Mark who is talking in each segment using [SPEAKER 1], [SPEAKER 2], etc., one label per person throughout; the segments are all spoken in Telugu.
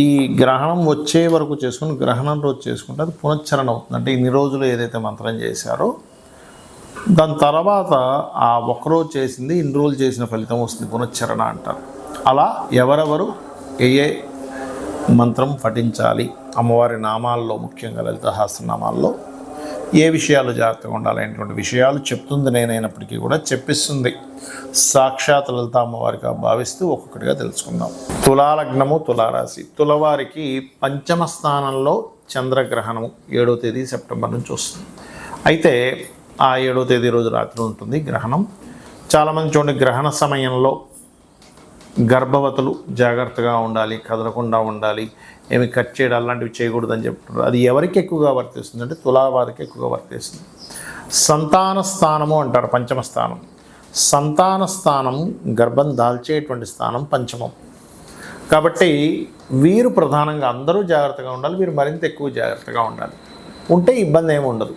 [SPEAKER 1] ఈ గ్రహణం వచ్చే వరకు చేసుకుని గ్రహణం రోజు చేసుకుంటే అది పునశ్చరణ అవుతుంది. అంటే ఇన్ని రోజులు ఏదైతే మంత్రం చేశారో దాని తర్వాత ఆ ఒకరోజు చేసింది ఇన్ని రోజులు చేసిన ఫలితం వస్తుంది పునశ్చరణ అంటారు. అలా ఎవరెవరు ఏ ఏ మంత్రం పఠించాలి అమ్మవారి నామాల్లో ముఖ్యంగా లలిత సహస్రనామాల్లో ఏ విషయాలు జాగ్రత్తగా ఉండాలనేటువంటి విషయాలు చెప్తుంది నేనైనప్పటికీ కూడా చెప్పిస్తుంది. సాక్షాత్ లలిత అమ్మవారిగా భావిస్తూ ఒక్కొక్కటిగా తెలుసుకుందాం. తులాలగ్నము తులారాశి. తులవారికి పంచమ స్థానంలో చంద్రగ్రహణము ఏడో తేదీ సెప్టెంబర్ నుంచి వస్తుంది. అయితే ఆ ఏడో తేదీ రోజు రాత్రి ఉంటుంది గ్రహణం. చాలామంది చూడండి గ్రహణ సమయంలో గర్భవతులు జాగ్రత్తగా ఉండాలి కదలకుండా ఉండాలి ఏమి కట్ చేయడం అలాంటివి చేయకూడదని చెప్తున్నారు. అది ఎవరికి ఎక్కువగా వర్తిస్తుంది అంటే తులా వారికి ఎక్కువగా వర్తిస్తుంది. సంతాన స్థానము అంటారు పంచమ స్థానం. సంతాన స్థానం గర్భం దాల్చేటువంటి స్థానం పంచమం. కాబట్టి వీరు ప్రధానంగా అందరూ జాగ్రత్తగా ఉండాలి వీరు మరింత ఎక్కువ జాగ్రత్తగా ఉండాలి. ఉంటే ఇబ్బంది ఏమి ఉండదు.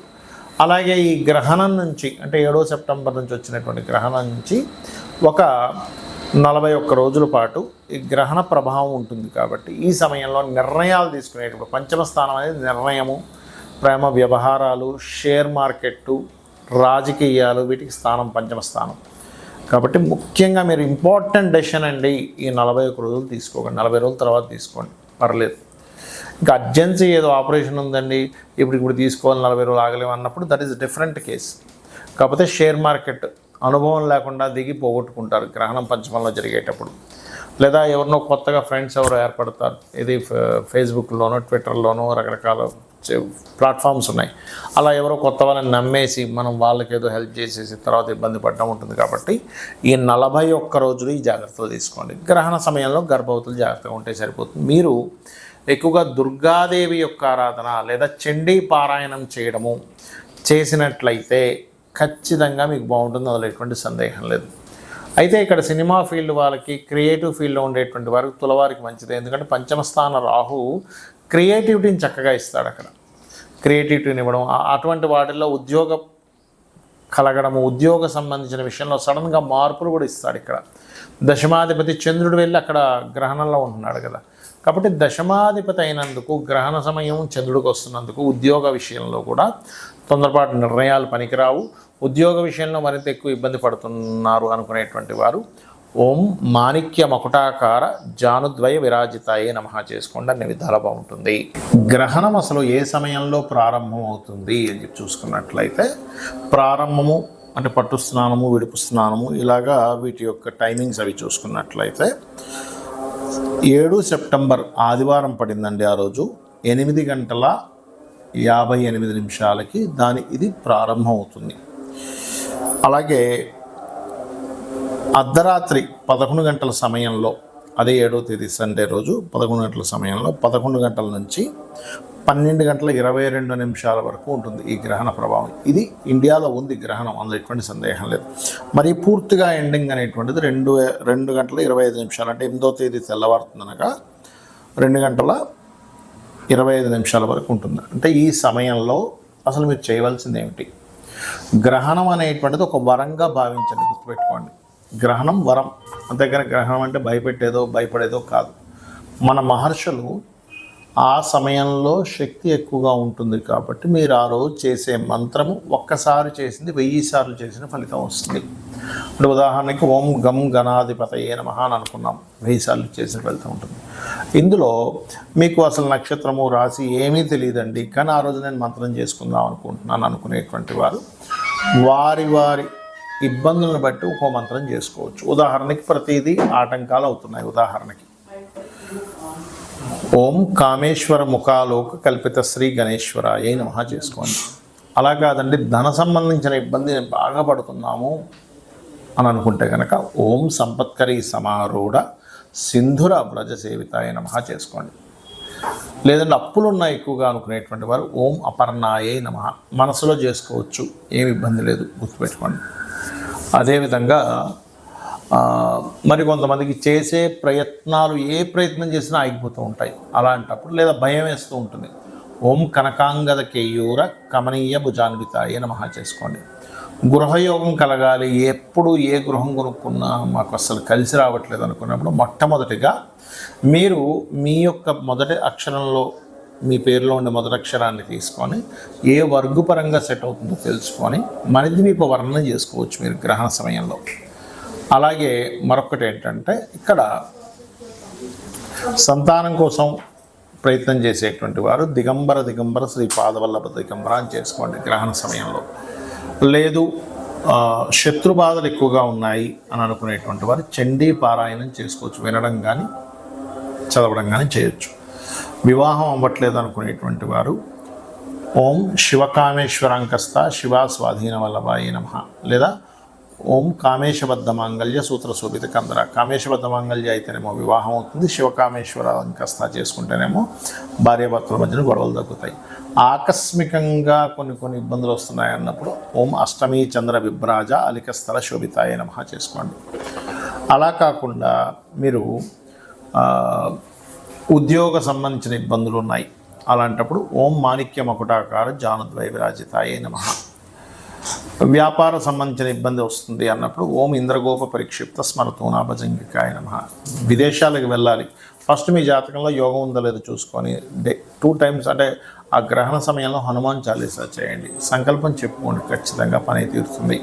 [SPEAKER 1] అలాగే ఈ గ్రహణం నుంచి అంటే ఏడో సెప్టెంబర్ నుంచి వచ్చినటువంటి గ్రహణం నుంచి ఒక నలభై ఒక్క రోజుల పాటు ఈ గ్రహణ ప్రభావం ఉంటుంది కాబట్టి ఈ సమయంలో నిర్ణయాలు తీసుకునేటప్పుడు పంచమ స్థానం అనేది నిర్ణయము ప్రేమ వ్యవహారాలు షేర్ మార్కెట్టు రాజకీయాలు వీటికి స్థానం పంచమ స్థానం. కాబట్టి ముఖ్యంగా మీరు ఇంపార్టెంట్ డెసిషన్ అండి ఈ నలభై ఒక్క రోజులు తీసుకోకండి. నలభై రోజుల తర్వాత తీసుకోండి. పర్లేదు. ఇంకా అర్జెన్సీ ఏదో ఆపరేషన్ ఉందండి ఇప్పుడు ఇప్పుడు తీసుకోవాలి నలభై రోజులు ఆగలేము అన్నప్పుడు దట్ ఈస్ డిఫరెంట్ కేస్ కాకపోతే షేర్ మార్కెట్ అనుభవం లేకుండా దిగి పోగొట్టుకుంటారు గ్రహణం పంచమంలో జరిగేటప్పుడు. లేదా ఎవరినో కొత్తగా ఫ్రెండ్స్ ఎవరో ఏర్పడతారు. ఇది ఫేస్బుక్లోనో ట్విట్టర్లోనో రకరకాల ప్లాట్ఫామ్స్ ఉన్నాయి. అలా ఎవరో కొత్త వాళ్ళని నమ్మేసి మనం వాళ్ళకి ఏదో హెల్ప్ చేసేసి తర్వాత ఇబ్బంది పడడం ఉంటుంది కాబట్టి ఈ నలభై ఒక్క రోజులు ఈ జాగ్రత్తలు తీసుకోండి. గ్రహణ సమయంలో గర్భవతులు జాగ్రత్తగా ఉంటే సరిపోతుంది. మీరు ఎక్కువగా దుర్గాదేవి యొక్క ఆరాధన లేదా చండీ పారాయణం చేయడము చేసినట్లయితే ఖచ్చితంగా మీకు బాగుంటుంది. అందులో ఎటువంటి సందేహం లేదు. అయితే ఇక్కడ సినిమా ఫీల్డ్ వాళ్ళకి క్రియేటివ్ ఫీల్డ్లో ఉండేటువంటి వారికి తులవారికి మంచిది. ఎందుకంటే పంచమస్థాన రాహు క్రియేటివిటీని చక్కగా ఇస్తాడు అక్కడ. క్రియేటివిటీని ఇవ్వడం అటువంటి వాటిల్లో ఉద్యోగ కలగడము ఉద్యోగ సంబంధించిన విషయంలో సడన్గా మార్పులు కూడా ఇస్తాడు ఇక్కడ. దశమాధిపతి చంద్రుడు వెళ్ళి అక్కడ గ్రహణంలో ఉంటున్నాడు కదా. కాబట్టి దశమాధిపతి అయినందుకు గ్రహణ సమయం చంద్రుడికి వస్తున్నందుకు ఉద్యోగ విషయంలో కూడా తొందరపాటు నిర్ణయాలు పనికిరావు. ఉద్యోగ విషయంలో మరింత ఎక్కువ ఇబ్బంది పడుతున్నారు అనుకునేటువంటి వారు ఓం మాణిక్య మకుటాకార జానుద్వయ విరాజితాయే నమ చేసుకోండి. అన్ని విధాలా బాగుంటుంది. గ్రహణం అసలు ఏ సమయంలో ప్రారంభం అవుతుంది అని చెప్పి చూసుకున్నట్లయితే ప్రారంభము అంటే పట్టు స్నానము విడుపు స్నానము ఇలాగా వీటి యొక్క టైమింగ్స్ అవి చూసుకున్నట్లయితే ఏడు సెప్టెంబర్ ఆదివారం పడిందండి ఆ రోజు. ఎనిమిది గంటల యాభై ఎనిమిది నిమిషాలకి దాని ఇది ప్రారంభం అవుతుంది అలాగే అర్ధరాత్రి పదకొండు గంటల సమయంలో అదే ఏడో తేదీ సండే రోజు పదకొండు గంటల సమయంలో పదకొండు గంటల నుంచి పన్నెండు గంటల ఇరవై రెండు నిమిషాల వరకు ఉంటుంది ఈ గ్రహణ ప్రభావం. ఇది ఇండియాలో ఉంది గ్రహణం అందులో ఎటువంటి సందేహం లేదు. మరి పూర్తిగా ఎండింగ్ అనేటువంటిది రెండు రెండు గంటల ఇరవై ఐదు నిమిషాలు అంటే ఎనిమిదో తేదీ తెల్లవారుతుందనగా రెండు గంటల ఇరవై ఐదు నిమిషాల వరకు ఉంటుంది. అంటే ఈ సమయంలో అసలు మీరు చేయవలసింది ఏమిటి? గ్రహణం అనేటువంటిది ఒక వరంగా భావించండి గుర్తుపెట్టుకోండి. గ్రహణం వరం. దగ్గర గ్రహణం అంటే భయపెట్టేదో భయపడేదో కాదు. మన మహర్షులు ఆ సమయంలో శక్తి ఎక్కువగా ఉంటుంది కాబట్టి మీరు ఆ రోజు చేసే మంత్రము ఒక్కసారి చేసింది వెయ్యి సార్లు చేసిన ఫలితం వస్తుంది. అంటే ఉదాహరణకి ఓం గం గణాధిపతయే నమ అని అనుకున్నాం. వెయ్యి చేసి వెళ్తూ ఉంటుంది. ఇందులో మీకు అసలు నక్షత్రము రాశి ఏమీ తెలియదండి. కానీ ఆ రోజు నేను మంత్రం చేసుకుందాం అనుకుంటున్నాను అనుకునేటువంటి వారు. వారి వారి ఇబ్బందులను బట్టి ఒక్కో మంత్రం చేసుకోవచ్చు. ఉదాహరణకి ప్రతిదీ ఆటంకాలు అవుతున్నాయి. ఉదాహరణకి ఓం కామేశ్వర ముఖాలోక కల్పిత శ్రీ గణేశ్వరాయ నమః చేసుకోండి. అలా కాదండి ధన సంబంధించిన ఇబ్బంది నేను బాగా పడుతున్నాము. అని అనుకుంటే కనుక ఓం సంపత్కరి సమారూఢ సింధుర వ్రజ సేవితాయ నమ చేసుకోండి. లేదంటే అప్పులు ఉన్నాయి ఎక్కువగా అనుకునేటువంటి వారు ఓం అపర్ణాయే నమ. మనసులో చేసుకోవచ్చు ఏమి ఇబ్బంది లేదు గుర్తుపెట్టుకోండి. అదేవిధంగా మరి కొంతమందికి చేసే ప్రయత్నాలు ఏ ప్రయత్నం చేసినా ఆగిపోతూ ఉంటాయి. అలాంటప్పుడు లేదా భయం వేస్తూ ఉంటుంది. ఓం కనకాంగద కేయూర కమనీయ భుజాన్వితాయ నమ చేసుకోండి. గృహయోగం కలగాలి. ఎప్పుడు ఏ గృహం కొనుక్కున్నా మాకు అసలు కలిసి రావట్లేదు అనుకున్నప్పుడు మొట్టమొదటిగా మీరు మీ యొక్క మొదటి అక్షరంలో మీ పేరులో ఉండే మొదటి అక్షరాన్ని తీసుకొని ఏ వర్గు పరంగా సెట్ అవుతుందో తెలుసుకొని మణిద్వీప వర్ణన చేసుకోవచ్చు మీరు గ్రహణ సమయంలో. అలాగే మరొకటి ఏంటంటే ఇక్కడ సంతానం కోసం ప్రయత్నం చేసేటువంటి వారు దిగంబర దిగంబర శ్రీ పాదవల్లభ దిగంబర అని చేసుకోండి గ్రహణ సమయంలో. లేదు. శత్రు బాధలు ఎక్కువగా ఉన్నాయి అని అనుకునేటువంటి వారు చండీ పారాయణం చేసుకోవచ్చు. వినడం కానీ చదవడం కానీ చేయొచ్చు. వివాహం అవ్వట్లేదు అనుకునేటువంటి వారు ఓం శివకామేశ్వరంకస్త శివా స్వాధీన వల్లభాయ నమ లేదా ఓం కామేశబద్ధ మాంగళ్య సూత్ర శోభిత కందర కామేశబద్ధ మాంగళ్య అయితేనేమో వివాహం అవుతుంది. శివకామేశ్వర అంకస్త చేసుకుంటేనేమో భార్యాభర్తల మధ్యన గొడవలు తగ్గుతాయి. ఆకస్మికంగా కొన్ని కొన్ని ఇబ్బందులు వస్తున్నాయి అన్నప్పుడు ఓం అష్టమి చంద్ర విభ్రాజ అలికస్థల శోభితాయ నమ చేసుకోండి. అలా కాకుండా మీరు ఉద్యోగ సంబంధించిన ఇబ్బందులు ఉన్నాయి. అలాంటప్పుడు ఓం మాణిక్య మకుటాకార జానద్వై విరాజితాయే నమ. వ్యాపార సంబంధించిన ఇబ్బంది వస్తుంది అన్నప్పుడు ఓం ఇంద్రగోప పరిక్షిప్త స్మరతో నాభజంగికాయ నమ. విదేశాలకు వెళ్ళాలి. ఫస్ట్ మీ జాతకంలో యోగం ఉందో లేదో చూసుకొని డే టూ టైమ్స్ అంటే ఆ గ్రహణ సమయంలో హనుమాన్ చాలీసా చేయండి. సంకల్పం చెప్పుకోండి. ఖచ్చితంగా పని తీరుతుంది.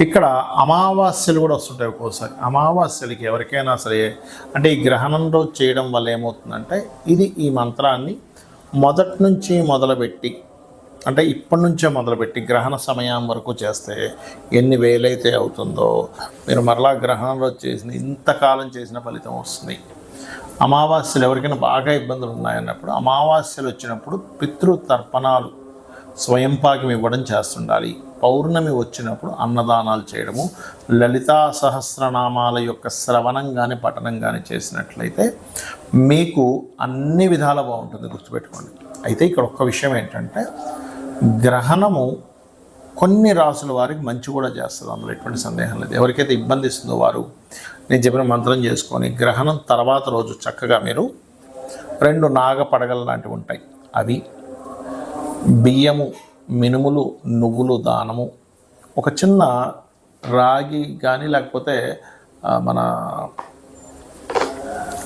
[SPEAKER 1] ఇక్కడ అమావాస్యలు కూడా వస్తుంటాయి ఒక్కోసారి. అమావాస్యలకి ఎవరికైనా సరే అంటే ఈ గ్రహణంలో చేయడం వల్ల ఏమవుతుందంటే ఇది ఈ మంత్రాన్ని మొదటి నుంచి మొదలుపెట్టి అంటే ఇప్పటి నుంచే మొదలుపెట్టి గ్రహణ సమయం వరకు చేస్తే ఎన్ని వేలైతే అవుతుందో మీరు మరలా గ్రహణంలో చేసిన ఇంతకాలం చేసిన ఫలితం వస్తుంది. అమావాస్యలు ఎవరికైనా బాగా ఇబ్బందులు ఉన్నాయన్నప్పుడు అమావాస్యలు వచ్చినప్పుడు పితృతర్పణాలు స్వయంపాకం స్వయం పాకం ఇవ్వడం చేస్తుండాలి. పౌర్ణమి వచ్చినప్పుడు అన్నదానాలు చేయడము లలితా సహస్రనామాల యొక్క శ్రవణం కానీ పఠనం కానీ చేసినట్లయితే మీకు అన్ని విధాల బాగుంటుంది గుర్తుపెట్టుకోండి. అయితే ఇక్కడ ఒక్క విషయం ఏంటంటే గ్రహణము కొన్ని రాసుల వారికి మంచి కూడా చేస్తుంది అందులో ఎటువంటి సందేహం లేదు. ఎవరికైతే ఇబ్బంది ఇస్తుందో వారు నేను చెప్పిన మంత్రం చేసుకొని గ్రహణం తర్వాత రోజు చక్కగా మీరు రెండు నాగ పడగలు లాంటివి ఉంటాయి. అవి బియ్యము మినుములు నువ్వులు దానము ఒక చిన్న రాగి కానీ లేకపోతే మన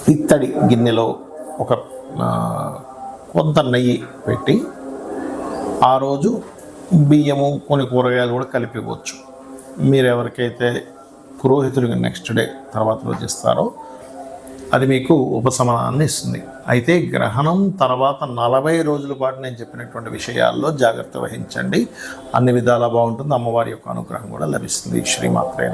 [SPEAKER 1] ఇత్తడి గిన్నెలో ఒక కొంత నెయ్యి పెట్టి ఆ రోజు బియ్యము కొన్ని కూరగాయలు కూడా కలిపి ఇవ్వచ్చు మీరు ఎవరికైతే పురోహితుడికి నెక్స్ట్ డే తర్వాత రోజు ఇస్తారో అది మీకు ఉపశమనాన్ని ఇస్తుంది. అయితే గ్రహణం తర్వాత నలభై రోజుల పాటు నేను చెప్పినటువంటి విషయాల్లో జాగ్రత్త వహించండి. అన్ని విధాలా బాగుంటుంది. అమ్మవారి యొక్క అనుగ్రహం కూడా లభిస్తుంది. శ్రీమాత్రే